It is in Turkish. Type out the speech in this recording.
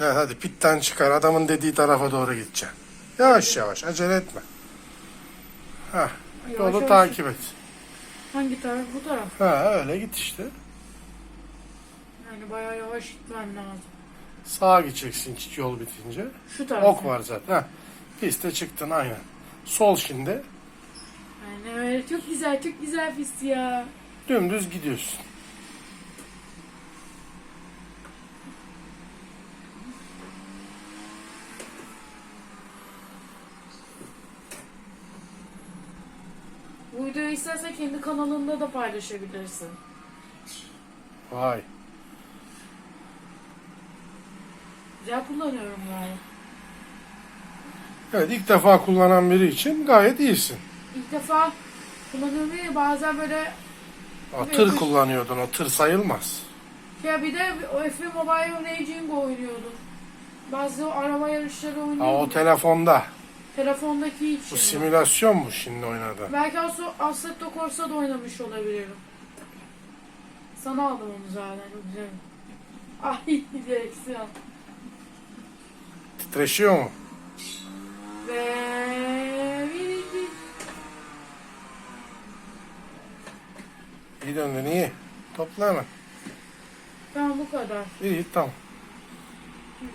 Evet hadi pitten çıkar. Adamın dediği tarafa doğru gideceksin. Yavaş yavaş acele etme. Heh, Yavaş yolu yavaş. takip et. Hangi taraf? Bu taraf. Ha öyle git işte. Yani bayağı yavaş gitmem lazım. Sağa gideceksin hiç yol bitince. Şu taraf. Ok var zaten. Heh. Piste çıktın aynen. Sol şimdi. Yani öyle çok güzel, çok güzel pist ya. Dümdüz gidiyorsun. Bu videoyu istersen kendi kanalında da paylaşabilirsin. Vay. Güzel kullanıyorum yani. Evet ilk defa kullanan biri için gayet iyisin. İlk defa kullanıyorum ya bazen böyle O tır kullanıyordun. O tır sayılmaz. ya bir de o F Mobile Racing oynuyordum. Bazı araba yarışları Ha, o oynuyordum. telefonda. Telefondaki için. Bu simülasyon mu şimdi oynadı? Belki Assetto, Assetto Corsa'da oynamış olabilirim. Sana aldım onu zaten. Güzel. Ay direksiyon. Titreşiyor mu? Ve. İyi döndün iyi. Topla hemen. Tamam bu kadar. İyi tamam.